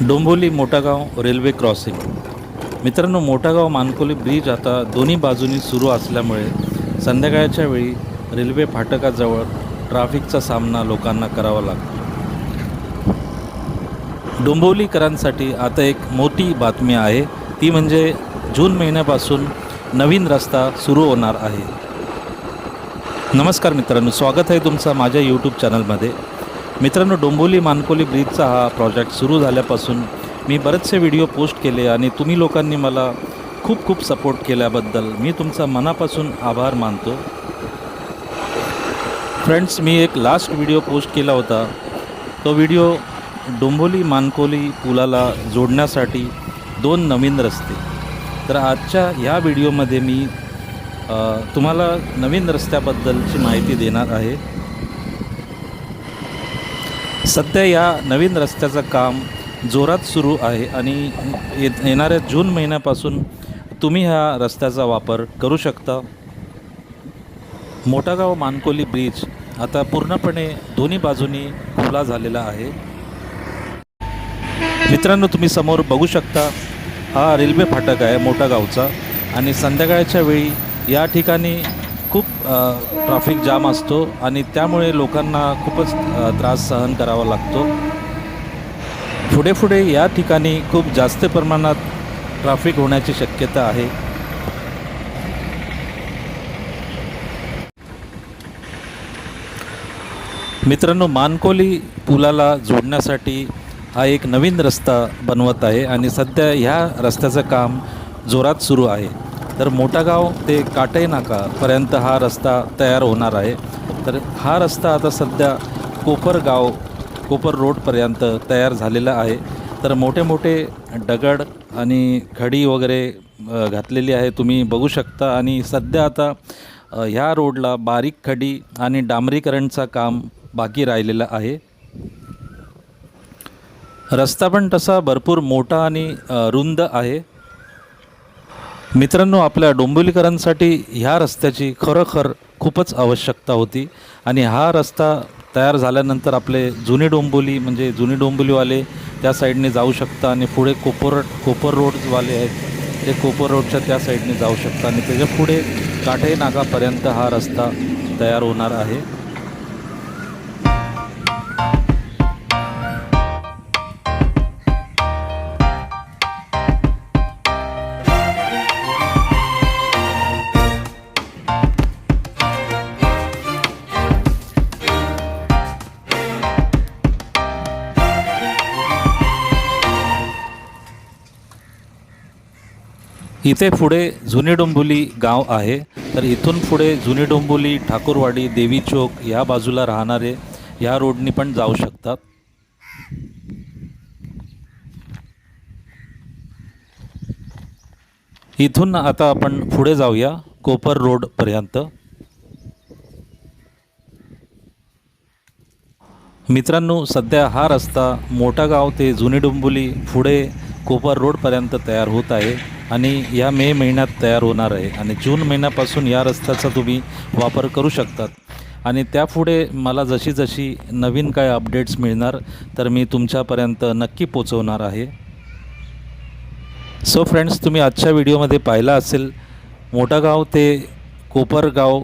Dombivli Mothagaon railway crossing. मित्रांनो Mothagaon Mankoli bridge आता दोन्ही बाजूनी सुरू असल्यामुळे संध्याकाळच्या वेळी रेल्वे फाटकाजवळ ट्रॅफिकचा सामना लोकांना करावा लागतो. डोंबोलीकरांसाठी आता एक मोठी बातमी आहे. ती म्हणजे जून महिन्यापासून नवीन रस्ता सुरू होणार आहे. नमस्कार मित्रांनो स्वागत आहे तुमचं माझ्या यूट्यूब चॅनलमध्ये मित्रांनो डोंबोली मानकोली ब्रिजचा हा प्रोजेक्ट सुरू झाल्यापासून मी बरेचसे व्हिडिओ पोस्ट केले आणि तुम्ही लोकांनी मला खूप खूप सपोर्ट केल्याबद्दल मी तुमचा मनापासून आभार मानतो. फ्रेंड्स मी एक लास्ट व्हिडिओ पोस्ट केला होता. तो व्हिडिओ डोंबोली मानकोली पुलाला जोडण्यासाठी दोन नवीन रस्ते. तर आजच्या ह्या व्हिडिओमध्ये मी तुम्हाला नवीन रस्त्याबद्दलची माहिती देणार आहे. सध्या या नवीन रस्त्याचं काम जोरात सुरू आहे आणि ये येणाऱ्या जून महिन्यापासून तुम्ही ह्या रस्त्याचा वापर करू शकता. मोठागाव मानकोली ब्रिज आता पूर्णपणे दोन्ही बाजूनी खुला झालेला आहे. मित्रांनो तुम्ही समोर बघू शकता हा रेल्वे फाटक आहे मोठा गावचा आणि संध्याकाळच्या वेळी या ठिकाणी खूप ट्रॅफिक जाम असतो आणि त्यामुळे लोकांना खूपच त्रास सहन करावा लागतो. पुढे पुढे या ठिकाणी खूप जास्त प्रमाणात ट्रॅफिक होण्याची शक्यता आहे. मित्रांनो मानकोली पुलाला जोडण्यासाठी हा एक नवीन रस्ता बनवत आहे आणि सध्या ह्या रस्त्याचं काम जोरात सुरू आहे. तर मोठागाव ते काटई नाकापर्यंत हा रस्ता तयार होणार आहे. तर हा रस्ता आता सध्या कोपरगाव कोपर रोडपर्यंत तयार झालेला आहे. तर मोठे मोठे दगड आणि खडी वगैरे घातलेली आहे. तुम्ही बघू शकता आणि सध्या आता ह्या रोडला बारीक खडी आणि डांबरीकरणचं काम बाकी राहिलेलं आहे. रस्ता पण तसा भरपूर मोठा आणि रुंद आहे. मित्रांनो आपल्या डोंबिवलीकरांसाठी ह्या रस्त्याची खरोखर खूपच आवश्यकता होती. आणि हा रस्ता तयार झाल्यानंतर आपले जुने डोंबोली म्हणजे जुने डोंबिवलीवाले त्या साईडने जाऊ शकता आणि पुढे कोपर कोपर रोडवाले आहेत ते कोपर रोडच्या त्या साईडने जाऊ शकता. आणि त्याच्या पुढे काठई नागापर्यंत हा रस्ता तयार होणार आहे. इथे पुढे जुनी डोंबोली गाव आहे. तर इथून पुढे जुनी डोंबोली ठाकूरवाडी देवी चौक या बाजूला राहणारे या रोडनी पण जाऊ शकतात. इथून आता आपण पुढे जाऊया कोपर रोडपर्यंत मित्रांनो सध्या हा रस्ता मोठा गाव ते जुनी डोंबोली पुढे कोपर रोडपर्यंत तयार होत आहे. आणि या मे महिन्यात तयार होणार आहे. आणि जून महिन्यापासून या रस्त्याचा तुम्ही वापर करू शकतात. आणि त्यापुढे मला जशी जशी नवीन काय अपडेट्स मिळणार तर मी तुमच्यापर्यंत नक्की पोचवणार आहे. सो फ्रेंड्स तुम्ही आजच्या व्हिडिओमध्ये पाहिला असेल मोठागाव ते कोपरगाव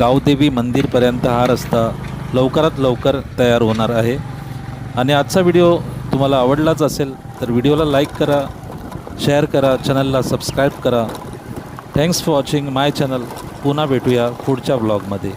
गावदेवी मंदिरपर्यंत हा रस्ता लवकरात लवकर तयार होणार आहे. आणि आजचा व्हिडिओ तुम्हाला आवडलाच असेल तर व्हिडिओला लाईक करा शेअर करा चॅनलला सबस्क्राईब करा. Thanks for watching my channel पुन्हा भेटूया पुढच्या ब्लॉगमध्ये